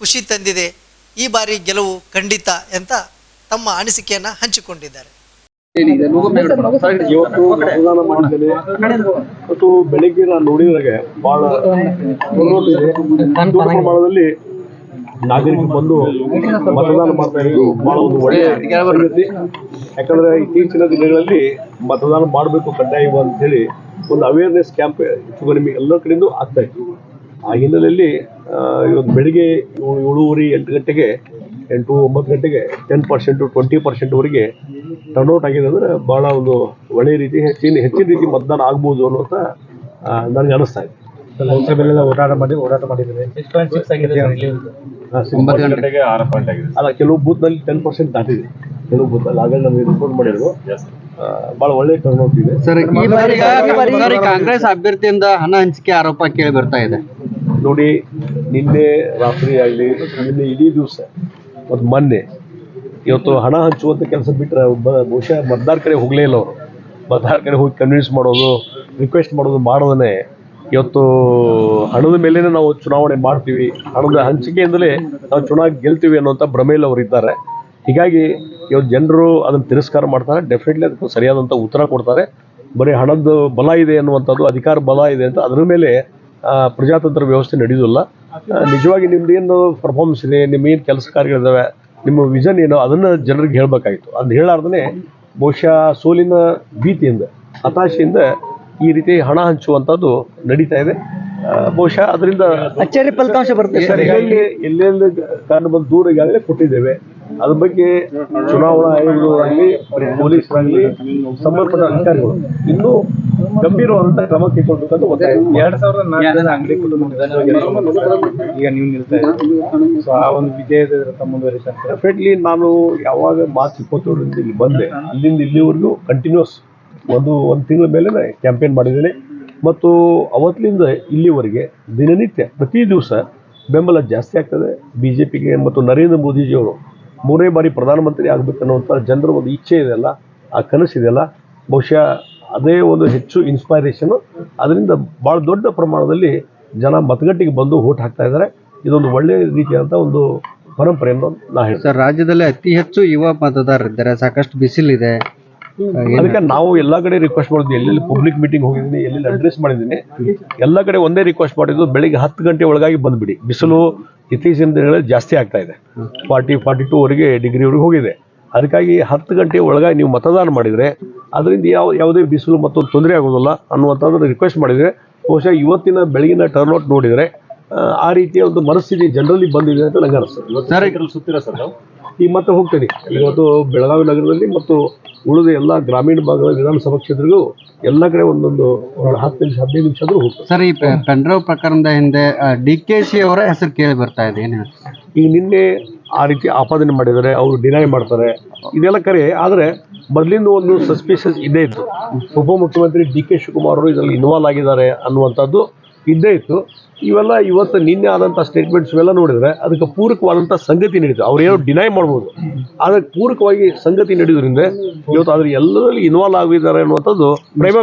ಖುಷಿ ತಂದಿದೆ. ಈ ಬಾರಿ ಗೆಲುವು ಖಂಡಿತ ಅಂತ ತಮ್ಮ ಅನಿಸಿಕೆಯನ್ನ ಹಂಚಿಕೊಂಡಿದ್ದಾರೆ. ಇವತ್ತು ಮತದಾನ ಮಾಡಿದ್ದೇನೆ ಮತ್ತು ಬೆಳಿಗ್ಗೆ ನಾನು ನೋಡಿದಾಗ ಬಹಳ ಪ್ರಮಾಣದಲ್ಲಿ ನಾಗರಿಕರು ಬಂದು ಮತದಾನ ಮಾಡ್ತಾ ಇರೋದು ಬಹಳ ಒಂದು ಒಳ್ಳೆಯ ಯಾಕಂದ್ರೆ ಇತ್ತೀಚಿನ ದಿನಗಳಲ್ಲಿ ಮತದಾನ ಮಾಡಬೇಕು ಕಡ್ಡಾಯವು ಅಂತ ಹೇಳಿ ಒಂದು ಅವೇರ್ನೆಸ್ ಕ್ಯಾಂಪ್ ಹೆಚ್ಚು ಕಡಿಮೆ. ಎಲ್ಲ ಕಡೆಯಿಂದ ಆಗ್ತಾ ಇತ್ತು. ಆ ಹಿನ್ನೆಲೆಯಲ್ಲಿ ಇವತ್ತು ಬೆಳಿಗ್ಗೆ ಏಳು ಏಳುವರೆ ಎಂಟು ಗಂಟೆಗೆ ಎಂಟು ಒಂಬತ್ತು ಗಂಟೆಗೆ ಟೆನ್ ಪರ್ಸೆಂಟು ಟ್ವೆಂಟಿ ಪರ್ಸೆಂಟ್ವರೆಗೆ ಟರ್ನ್ಔಟ್ ಆಗಿದೆ ಅಂದರೆ ಭಾಳ ಒಂದು ಒಳ್ಳೆಯ ರೀತಿ ಹೆಚ್ಚಿನ ಹೆಚ್ಚಿನ ರೀತಿ ಮತದಾನ ಆಗ್ಬೋದು ಅನ್ನೋಂಥ ನನಗೆ ಅನಿಸ್ತಾ ಇದೆ. ಓಡಾಟ ಮಾಡಿ ಓಡಾಟ ಮಾಡಿದ್ದಾರೆ. ಒಂಬತ್ತು ಗಂಟೆಗೆ ಆರು ಪಾಯಿಂಟ್ ಆಗಿದೆ. ಅಲ್ಲ ಕೆಲವು ಬೂತ್ನಲ್ಲಿ ಟೆನ್ ಪರ್ಸೆಂಟ್ ದಾಟಿದೆ. ಕೆಲವು ಬೂತಲ್ಲಿ ಆಗಲೇ ನಮಗೆ ರಿಪೋರ್ಟ್ ಮಾಡಿದ್ರು. ಬಹಳ ಒಳ್ಳೆ ಟರ್ನ್ಔಟ್ ಇದೆ. ಸರ್ ಈ ಬಾರಿ ಸರ್, ಕಾಂಗ್ರೆಸ್ ಅಭ್ಯರ್ಥಿಯಿಂದ ಹಣ ಹಂಚಿಕೆ ಆರೋಪ ಕೇಳಿ ಬರ್ತಾ ಇದೆ. ನೋಡಿ ನಿನ್ನೆ ರಾತ್ರಿ ಆಗಲಿ ನಿನ್ನೆ ಇಡೀ ದಿವಸ, ಮತ್ತು ಮೊನ್ನೆ, ಇವತ್ತು ಹಣ ಹಂಚುವಂಥ ಕೆಲಸ ಬಿಟ್ಟರೆ ಬಹುಶಃ ಮತದಾರ ಕಡೆ ಹೋಗಲೇ ಇಲ್ಲ ಅವರು. ಮತದಾರ ಕಡೆ ಹೋಗಿ ಕನ್ವಿನ್ಸ್ ಮಾಡೋದು ರಿಕ್ವೆಸ್ಟ್ ಮಾಡೋದು ಮಾಡೋದನ್ನೇ ಇವತ್ತು ಹಣದ ಮೇಲೇ ನಾವು ಚುನಾವಣೆ ಮಾಡ್ತೀವಿ. ಹಣದ ಹಂಚಿಕೆಯಿಂದಲೇ ನಾವು ಚುನಾವಣೆ ಗೆಲ್ತೀವಿ ಅನ್ನೋಂಥ ಭ್ರಮೆಯಲ್ಲಿ ಅವರು ಇದ್ದಾರೆ. ಹೀಗಾಗಿ ಇವತ್ತು ಜನರು ಅದನ್ನು ತಿರಸ್ಕಾರ ಮಾಡ್ತಾರೆ. ಡೆಫಿನೆಟ್ಲಿ ಅದಕ್ಕೆ ಸರಿಯಾದಂಥ ಉತ್ತರ ಕೊಡ್ತಾರೆ. ಬರೀ ಹಣದ ಬಲ ಇದೆ ಅನ್ನುವಂಥದ್ದು, ಅಧಿಕಾರ ಬಲ ಇದೆ ಅಂತ ಅದರ ಮೇಲೆ ಪ್ರಜಾತಂತ್ರ ವ್ಯವಸ್ಥೆ ನಡೆಯೋದಿಲ್ಲ ನಿಜವಾಗಿ ನಿಮ್ದು ಏನು ಪರ್ಫಾರ್ಮೆನ್ಸ್ ಇದೆ ನಿಮ್ಮ ಏನು ಕೆಲಸ ಕಾರ್ಯಗಳಿದ್ದಾವೆ ನಿಮ್ಮ ವಿಷನ್ ಏನೋ ಅದನ್ನು ಜನರಿಗೆ ಹೇಳಬೇಕಾಗಿತ್ತು ಅದು ಹೇಳಾರ್ದೇ ಬಹುಶಃ ಸೋಲಿನ ಭೀತಿಯಿಂದ ಹತಾಶೆಯಿಂದ ಈ ರೀತಿ ಹಣ ಹಂಚುವಂಥದ್ದು ನಡೀತಾ ಇದೆ ಬಹುಶಃ ಅದರಿಂದ ಅಚ್ಚರಿ ಫಲಿತಾಂಶ ಬರುತ್ತೆ ಎಲ್ಲೆಲ್ಲಿ ಕಾರಣ ಬಂದು ದೂರ ಈಗಾಗಲೇ ಕೊಟ್ಟಿದ್ದೇವೆ ಅದ್ರ ಬಗ್ಗೆ ಚುನಾವಣಾ ಆಯೋಗಗಳಾಗಲಿ ಪೊಲೀಸರಾಗಲಿ ಸಂಬಂಧಪಟ್ಟ ಅಧಿಕಾರಿಗಳು ಇನ್ನೂ ಗಂಭೀರವಾದಂತಹ ಕ್ರಮ ಕೈಗೊಳ್ಬೇಕಂತ ಒತ್ತಾಯ. ಎರಡ್ ಸಾವಿರದ ನಾಲ್ಕರಿಂದ ಅಂಗಡಿ ಕುಟುಂಬ ಈಗ ನೀವು ನಿಲ್ತಾ ಇದ್ದೀರಿ? ಸೊ ಆ ಒಂದು ವಿಜಯದ ರಥ ಮುಂದುವರಿಸಂತ ಡೆಫಿನೆಟ್ಲಿ ನಾನು ಯಾವಾಗ ಮಾರ್ಚ್ ಇಪ್ಪತ್ತೇಳರಿಂದ ಇಲ್ಲಿ ಬಂದೆ ಅಲ್ಲಿಂದ ಇಲ್ಲಿವರೆಗೂ ಕಂಟಿನ್ಯೂಸ್ ಒಂದು ಒಂದು ತಿಂಗಳ ಮೇಲೆ ಕ್ಯಾಂಪೇನ್ ಮಾಡಿದ್ದೇನೆ. ಮತ್ತು ಅವತ್ತಿನಿಂದ ಇಲ್ಲಿವರೆಗೆ ದಿನನಿತ್ಯ ಪ್ರತಿ ದಿವಸ ಬೆಂಬಲ ಜಾಸ್ತಿ ಆಗ್ತದೆ. ಬಿ ಜೆ ಪಿಗೆ ಮತ್ತು ನರೇಂದ್ರ ಮೋದಿಜಿಯವರು ಮೂರನೇ ಬಾರಿ ಪ್ರಧಾನಮಂತ್ರಿ ಆಗಬೇಕನ್ನುವಂಥ ಜನರ ಒಂದು ಇಚ್ಛೆ ಇದೆಯಲ್ಲ ಆ ಕನಸಿದೆಯಲ್ಲ ಬಹುಶಃ ಅದೇ ಒಂದು ಹೆಚ್ಚು ಇನ್ಸ್ಪೈರೇಷನು ಅದರಿಂದ ಭಾಳ ದೊಡ್ಡ ಪ್ರಮಾಣದಲ್ಲಿ ಜನ ಮತಗಟ್ಟೆಗೆ ಬಂದು ಓಟ್ ಹಾಕ್ತಾ ಇದ್ದಾರೆ. ಇದೊಂದು ಒಳ್ಳೆಯ ರೀತಿಯಾದಂಥ ಒಂದು ಪರಂಪರೆ ಎಂದು ನಾ ಹೇಳ್ತೀನಿ. ಸರ್, ರಾಜ್ಯದಲ್ಲಿ ಅತಿ ಹೆಚ್ಚು ಯುವ ಮತದಾರರಿದ್ದಾರೆ. ಸಾಕಷ್ಟು ಬಿಸಿಲಿದೆ. ಅದಕ್ಕೆ ನಾವು ಎಲ್ಲ ಕಡೆ ರಿಕ್ವೆಸ್ಟ್ ಮಾಡಿದ್ವಿ. ಎಲ್ಲೆಲ್ಲಿ ಪಬ್ಲಿಕ್ ಮೀಟಿಂಗ್ ಹೋಗಿದ್ದೀನಿ ಎಲ್ಲೆಲ್ಲಿ ಅಡ್ರೆಸ್ ಮಾಡಿದ್ದೀನಿ ಎಲ್ಲ ಕಡೆ ಒಂದೇ ರಿಕ್ವೆಸ್ಟ್ ಮಾಡಿದ್ದು ಬೆಳಿಗ್ಗೆ ಹತ್ತು ಗಂಟೆ ಒಳಗಾಗಿ ಬಂದ್ಬಿಡಿ. ಬಿಸಿಲು ಇತ್ತೀಚಿನ ದಿನಗಳಲ್ಲಿ ಜಾಸ್ತಿ ಆಗ್ತಾ ಇದೆ. ಫಾರ್ಟಿ ಫಾರ್ಟಿ ಟೂ ವರೆಗೆ ಡಿಗ್ರಿವರೆಗೆ ಹೋಗಿದೆ. ಅದಕ್ಕಾಗಿ ಹತ್ತು ಗಂಟೆ ಒಳಗಾಗಿ ನೀವು ಮತದಾನ ಮಾಡಿದರೆ ಅದರಿಂದ ಯಾವ ಯಾವುದೇ ಬಿಸಿಲು ಮತ್ತು ತೊಂದರೆ ಆಗೋದಿಲ್ಲ ಅನ್ನುವಂಥದ್ದು ರಿಕ್ವೆಸ್ಟ್ ಮಾಡಿದರೆ ಬಹುಶಃ ಇವತ್ತಿನ ಬೆಳಗಿನ ಟರ್ನ್ಔಟ್ ನೋಡಿದರೆ ಆ, ಆ ರೀತಿಯ ಒಂದು ಮನಸ್ಥಿತಿ ಜನರಲ್ಲಿ ಬಂದಿದೆ ಅಂತ ನನಗೆ ಅನಿಸ್ತದೆ. ಸುತ್ತೀರಾ ಸರ್ ನಾವು? ಈಗ ಮತ್ತೆ ಹೋಗ್ತೀನಿ. ಇವತ್ತು ಬೆಳಗಾವಿ ನಗರದಲ್ಲಿ ಮತ್ತು ಉಳಿದ ಎಲ್ಲ ಗ್ರಾಮೀಣ ಭಾಗದ ವಿಧಾನಸಭಾ ಕ್ಷೇತ್ರಗಳು ಎಲ್ಲ ಕಡೆ ಒಂದೊಂದು ಒಂದು ಹತ್ತು ನಿಮಿಷ ಹದಿನೈದು ನಿಮಿಷ ಆದರೂ ಹೋಗ್ತಾರೆ ಸರ್ ಈ ಪೆಂಡ್ರವ್ ಪ್ರಕರಣದ ಹಿಂದೆ ಡಿ ಕೆ ಶಿ ಅವರ ಹೆಸರು ಕೇಳಿ ಬರ್ತಾ ಇದೆ ಏನು? ಈಗ ನಿನ್ನೆ ಆ ರೀತಿ ಆಪಾದನೆ ಮಾಡಿದ್ದಾರೆ ಅವರು ಡಿನೈ ಮಾಡ್ತಾರೆ. ಇದೆಲ್ಲ ಕರೆ ಆದರೆ ಮೊದಲಿಂದ ಒಂದು ಸಸ್ಪಿಷಸ್ ಇದೇ ಇತ್ತು. ಉಪಮುಖ್ಯಮಂತ್ರಿ ಡಿ ಕೆ ಶಿವಕುಮಾರ್ ಅವರು ಇದರಲ್ಲಿ ಇನ್ವಾಲ್ವ್ ಆಗಿದ್ದಾರೆ ಅನ್ನುವಂಥದ್ದು ಇದ್ದೇ ಇತ್ತು ಇವೆಲ್ಲ ಇವತ್ತು ನಿನ್ನೆ ಆದಂಥ ಸ್ಟೇಟ್ಮೆಂಟ್ಸ್ ಇವೆಲ್ಲ ನೋಡಿದರೆ ಅದಕ್ಕೆ ಪೂರಕವಾದಂಥ ಸಂಗತಿ ನಡೀತು ಅವ್ರು ಏನೋ ಡಿನೈ ಮಾಡ್ಬೋದು ಅದಕ್ಕೆ ಪೂರಕವಾಗಿ ಸಂಗತಿ ನಡೆಯೋದ್ರಿಂದ ಇವತ್ತು ಅದ್ರ ಎಲ್ಲರಲ್ಲಿ ಇನ್ವಾಲ್ವ್ ಆಗಿದ್ದಾರೆ ಅನ್ನುವಂಥದ್ದು ಪ್ರೈಮ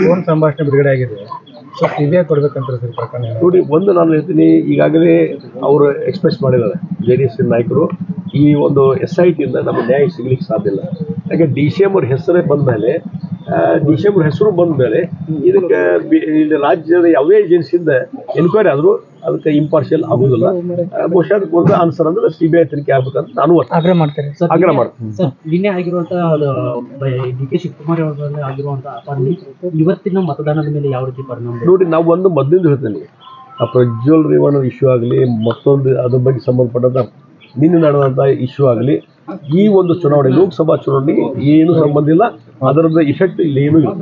ಫೋನ್ ಸಂಭಾಷಣೆ ಬಿಡುಗಡೆ ಆಗಿದೆ ನೋಡಿ ಒಂದು ನಾನು ಹೇಳ್ತೀನಿ ಈಗಾಗಲೇ ಅವರು ಎಕ್ಸ್ಪ್ರೆಸ್ ಮಾಡಿದ್ದಾರೆ ಜೆ ಡಿ ಎಸ್ ನಾಯಕರು ಈ ಒಂದು ಎಸ್ ಐ ಟಿಯಿಂದ ನಮಗೆ ನ್ಯಾಯ ಸಿಗ್ಲಿಕ್ಕೆ ಸಾಧ್ಯ ಇಲ್ಲ. ಯಾಕೆ ಡಿ ಸಿ ಎಂ ಅವ್ರ ಹೆಸರೇ ಬಂದ ಮೇಲೆ ಡಿ ಸಿ ಎಂ ಅವ್ರ ಹೆಸರು ಬಂದ ಮೇಲೆ ಇದಕ್ಕೆ ರಾಜ್ಯದ ಯಾವುದೇ ಏಜೆನ್ಸಿಯಿಂದ ಎನ್ಕ್ವೈರಿ ಆದರೂ ಅದಕ್ಕೆ ಇಂಪಾರ್ಷಿಯಲ್ ಆಗುದಿಲ್ಲ. ಬಹುಶಃ ಅದಕ್ಕೆ ಒಂದು ಆನ್ಸರ್ ಅಂದ್ರೆ ಸಿ ಬಿ ಐ ತನಿಖೆ ಆಗ್ಬೇಕಂತ ನಾನು ಆಗ್ರಹ ಮಾಡ್ತೇನೆ ಆಗ್ರಹ ಮಾಡ್ತೇನೆ. ಸರ್ ನಿನ್ನೆ ಆಗಿರುವಂತಹ ಡಿ ಕೆ ಶಿವಕುಮಾರ್ ಆಗಿರುವಂತಹ ಇವತ್ತಿನ ಮತದಾನದ ಮೇಲೆ ಯಾವ ರೀತಿ ಪರಿಣಾಮ? ನೋಡಿ ನಾವು ಒಂದು ಮೊದಲಿಂದ ಹೇಳ್ತೀನಿ ಆ ಪ್ರಜ್ವಲ್ ರೇವಣ್ಣ ಇಶ್ಯೂ ಆಗಲಿ ಮತ್ತೊಂದು ಅದ್ರ ಬಗ್ಗೆ ಸಂಬಂಧಪಟ್ಟಂತ ನಿನ್ನೆ ನಡೆದಂಥ ಇಶ್ಯೂ ಆಗಲಿ ಈ ಒಂದು ಚುನಾವಣೆ ಲೋಕಸಭಾ ಚುನಾವಣೆಗೆ ಏನು ಸಂಬಂಧ ಇಲ್ಲ. ಅದರದ ಇಫೆಕ್ಟ್ ಇಲ್ಲಿ ಏನೂ ಇಲ್ಲ.